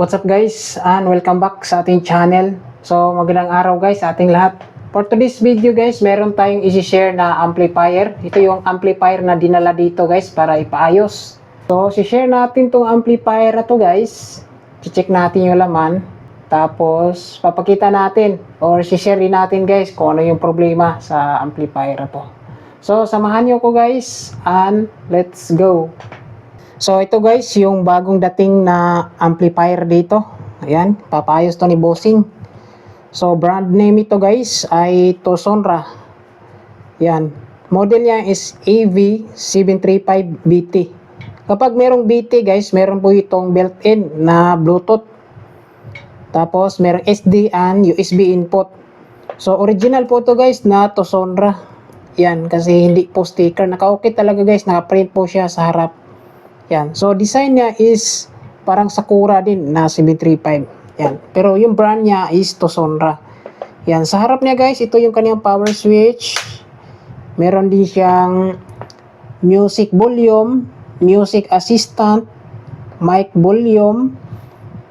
What's up guys and welcome back sa ating channel. So magandang araw guys sa ating lahat. For today's video guys, meron tayong i-share na amplifier. Ito yung amplifier na dinala dito guys para ipaayos. So si-share natin tong amplifier na to guys. check natin yung laman. Tapos papakita natin or si-share din natin guys kung ano yung problema sa amplifier na to. So samahan niyo ko guys and let's go. So ito guys, yung bagong dating na amplifier dito. Ayan, papayos to ni Bossing. So brand name ito guys ay Tosonra. Yan. Model niya is AV735BT. Kapag merong BT guys, meron po itong built-in na Bluetooth. Tapos merong SD and USB input. So original po to guys na Tosonra. Yan, kasi hindi po sticker. Naka-okay talaga guys, naka-print po siya sa harap. Yan. So, design niya is parang Sakura din na 735. Yan. Pero yung brand niya is Tosonra. Yan. Sa harap niya guys, ito yung kanyang power switch. Meron din siyang music volume, music assistant, mic volume,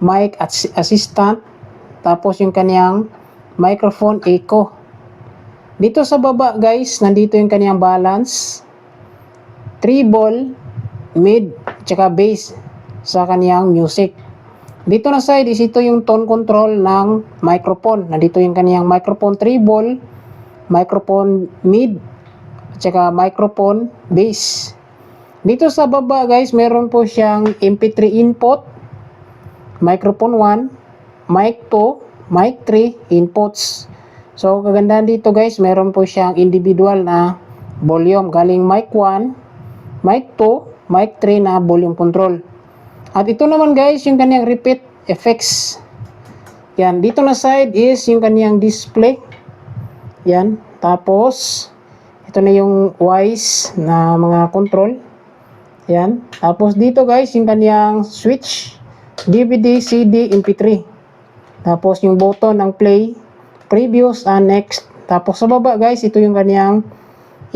mic as- assistant, tapos yung kanyang microphone echo. Dito sa baba guys, nandito yung kanyang balance. Treble, mid, tsaka bass sa kaniyang music. Dito na side is ito yung tone control ng microphone. Nandito yung kaniyang microphone treble, microphone mid, tsaka microphone bass. Dito sa baba guys, meron po siyang MP3 input, microphone 1, mic 2, mic 3 inputs. So kagandahan dito guys, meron po siyang individual na volume galing mic 1, mic 2, mic 3 na volume control. At ito naman guys, yung kanyang repeat effects. Yan, dito na side is yung kanyang display. Yan, tapos ito na yung wise na mga control. Yan, tapos dito guys, yung kanyang switch, DVD, CD, MP3. Tapos yung button ng play, previous and next. Tapos sa baba guys, ito yung kanyang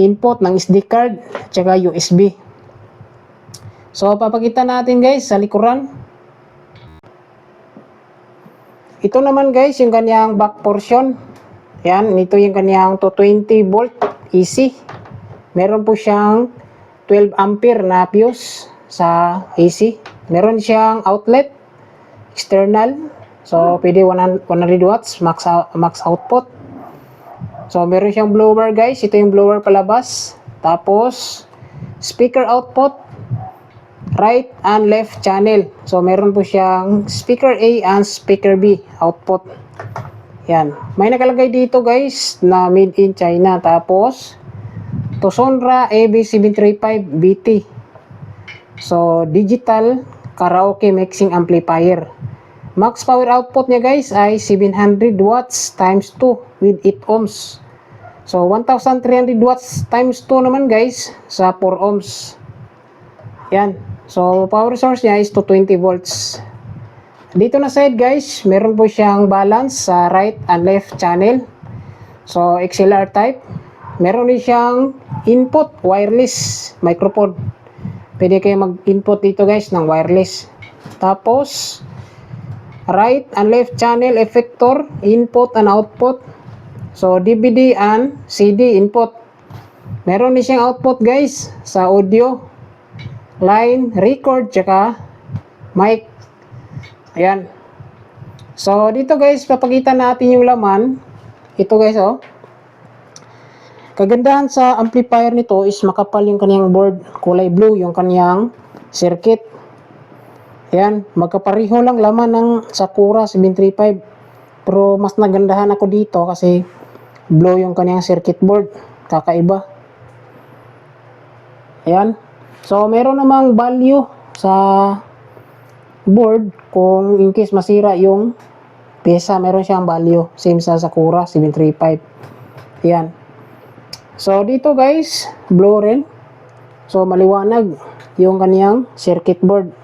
input ng SD card, tsaka USB. So, papakita natin guys sa likuran. Ito naman guys, yung kanyang back portion. Yan, ito yung kanyang 220 volt AC. Meron po siyang 12 ampere na fuse sa AC. Meron siyang outlet, external. So, pwede 100 100 watts max, max output. So, meron siyang blower guys. Ito yung blower palabas. Tapos, speaker output, right and left channel. So, meron po siyang speaker A and speaker B output. Yan. May nakalagay dito guys na made in China. Tapos, Tosonra AB735BT. So, digital karaoke mixing amplifier. Max power output niya guys ay 700 watts times 2 with 8 ohms. So, 1,300 watts times 2 naman guys sa 4 ohms. Yan. So, power source niya is 220 volts. Dito na side guys, meron po siyang balance sa right and left channel. So, XLR type. Meron din siyang input wireless microphone. Pwede kayo mag-input dito guys ng wireless. Tapos, right and left channel effector, input and output. So, DVD and CD input. Meron din siyang output guys sa audio, line, record, tsaka mic. Ayan. So, dito guys, papakita natin yung laman. Ito guys, oh. Kagandahan sa amplifier nito is makapal yung kaniyang board. Kulay blue yung kaniyang circuit. Ayan, magkapareho lang laman ng Sakura 735. Pero mas nagandahan ako dito kasi blue yung kaniyang circuit board. Kakaiba. Ayan. So, meron namang value sa board kung in case masira yung pyesa, meron siyang value. Same sa Sakura 735. Ayan. So, dito guys, blue rin. So, maliwanag yung kaniyang circuit board.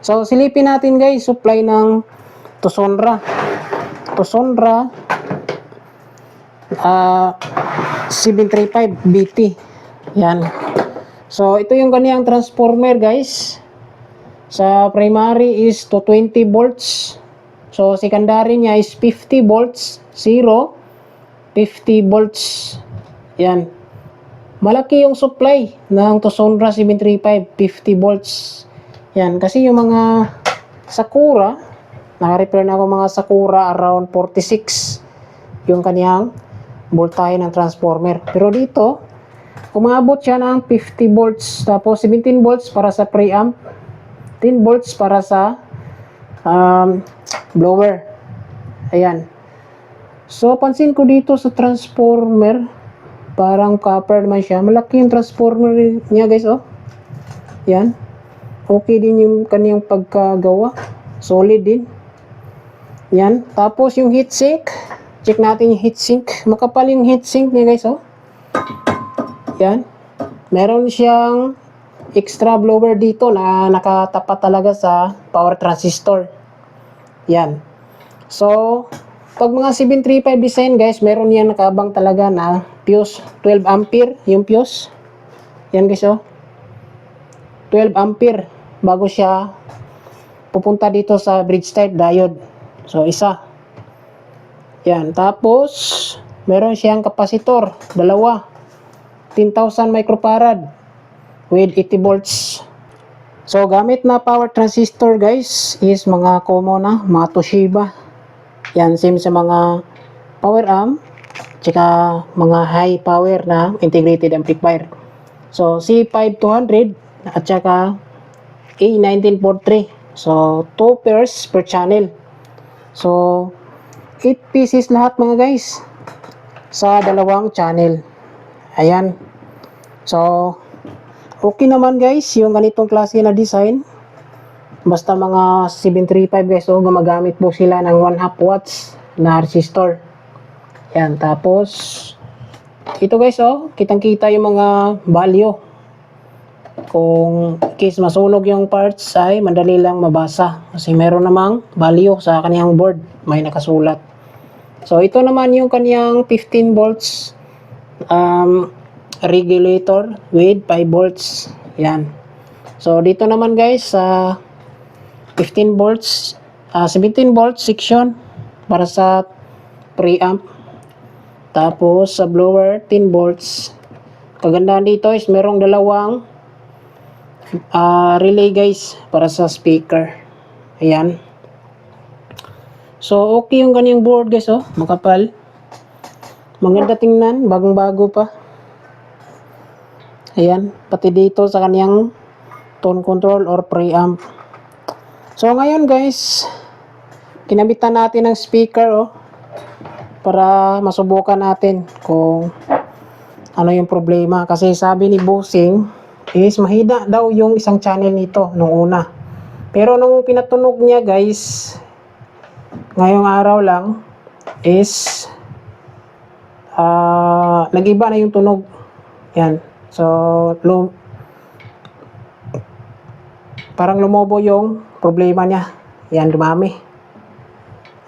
So, silipin natin guys, supply ng Tosonra. Tosonra ah 735 BT. Yan. So, ito yung kaniyang transformer guys. Sa primary is 220 volts. So, secondary niya is 50 volts, 0, 50 volts. Yan. Malaki yung supply ng Tosonra 735, 50 volts. Yan. Kasi yung mga Sakura, naka-repair na ako mga Sakura around 46 yung kaniyang voltahe ng transformer. Pero dito, umabot siya ng 50 volts. Tapos 17 volts para sa preamp, 10 volts para sa um, blower. Ayan. So, pansin ko dito sa transformer, parang copper naman siya. Malaki yung transformer niya guys, oh. Yan. Okay din yung kaniyang pagkagawa. Solid din. Yan. Tapos yung heatsink. Check natin yung heatsink. Makapal yung heatsink niya guys, oh. Yan. Meron siyang extra blower dito na nakatapat talaga sa power transistor. Yan. So, pag mga 735 design guys, meron yan nakabang talaga na fuse 12 ampere yung fuse. Yan guys oh. 12 ampere bago siya pupunta dito sa bridge type diode. So, isa. Yan. Tapos, meron siyang kapasitor. Dalawa. 10,000 microfarad with 80 volts. So, gamit na power transistor guys is mga common na, mga Toshiba. Yan, same sa mga power amp, tsaka mga high power na integrated amplifier. So, C5200 at tsaka A1943. So, 2 pairs per channel. So, 8 pieces lahat mga guys sa dalawang channel. Ayan. So, okay naman guys yung ganitong klase na design. Basta mga 735 guys, so gumagamit po sila ng 1 half watts na resistor. Yan, tapos ito guys, oh, kitang-kita yung mga value. Kung case masunog yung parts ay madali lang mabasa kasi meron namang value sa kaniyang board, may nakasulat. So ito naman yung kaniyang 15 volts um, regulator with 5 volts. Yan. So dito naman guys sa 15 volts, ah, 17 volts section para sa preamp. Tapos sa blower 10 volts. Kagandahan dito is merong dalawang ah, relay guys para sa speaker. Ayan. So okay yung kanyang board guys oh, makapal. Maganda tingnan, bagong-bago pa. Ayan, pati dito sa kaniyang tone control or preamp. So ngayon guys, kinabitan natin ng speaker oh para masubukan natin kung ano yung problema kasi sabi ni Bossing is mahina daw yung isang channel nito nung una. Pero nung pinatunog niya guys, ngayong araw lang is ah nag-iba na yung tunog. Yan. So, lum parang lumobo yung problema niya. Yan, dumami.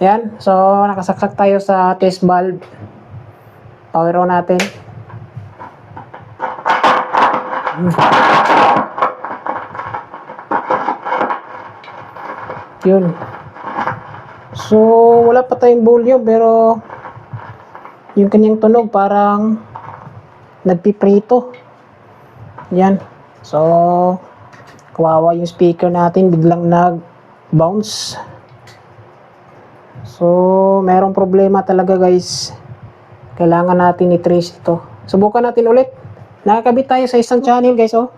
Yan. So, nakasaksak tayo sa test valve. Power on natin. Yun. So, wala pa tayong volume pero yung kanyang tunog parang nagpiprito. Yan. So, kawawa yung speaker natin biglang nag-bounce. So, merong problema talaga guys. Kailangan natin i-trace ito. Subukan natin ulit. Nakakabit tayo sa isang channel guys oh.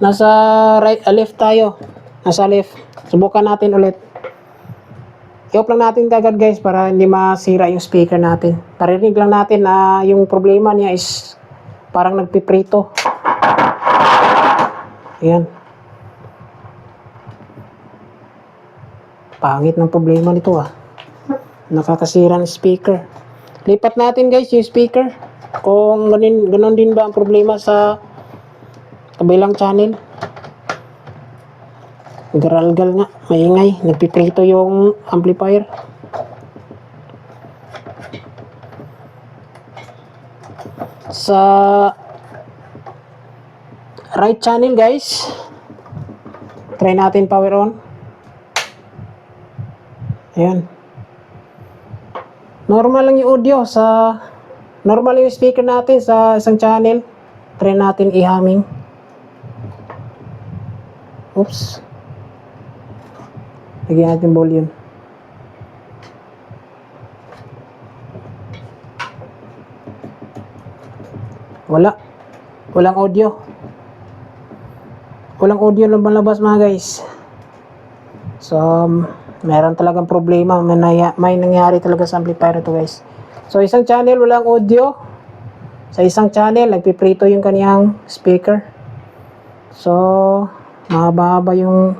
Nasa right, ah, left tayo. Nasa left. Subukan natin ulit. I-off lang natin kagad guys para hindi masira yung speaker natin. Parinig lang natin na yung problema niya is parang nagpiprito. Ayan. Pangit ng problema nito ah. Nakakasira ng speaker. Lipat natin guys yung speaker. Kung ganun, ganun din ba ang problema sa kabilang channel. Garalgal nga, maingay, nagpiprito yung amplifier. Sa right channel guys, Try natin power on. Ayan. Normal lang yung audio sa normal yung speaker natin sa isang channel. Try natin i-humming. Oops. Lagyan natin volume. Wala. Walang audio. Walang audio lumalabas mga guys. So, um, meron talagang problema. May, naya- may nangyari talaga sa amplifier ito guys. So, isang channel walang audio. Sa isang channel, nagpiprito yung kaniyang speaker. So, mahaba-haba yung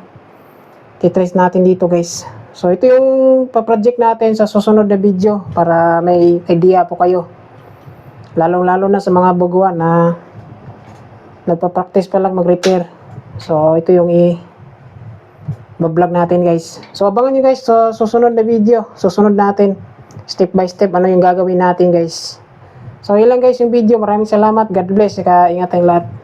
titrace natin dito guys. So, ito yung pa-project natin sa susunod na video para may idea po kayo. Lalong-lalo na sa mga baguhan na nagpa-practice pa lang mag-repair. So, ito yung i- vlog natin guys. So, abangan nyo guys sa susunod na video. Susunod natin. Step by step, ano yung gagawin natin guys. So, yun lang guys yung video. Maraming salamat. God bless. Saka ingat tayong lahat.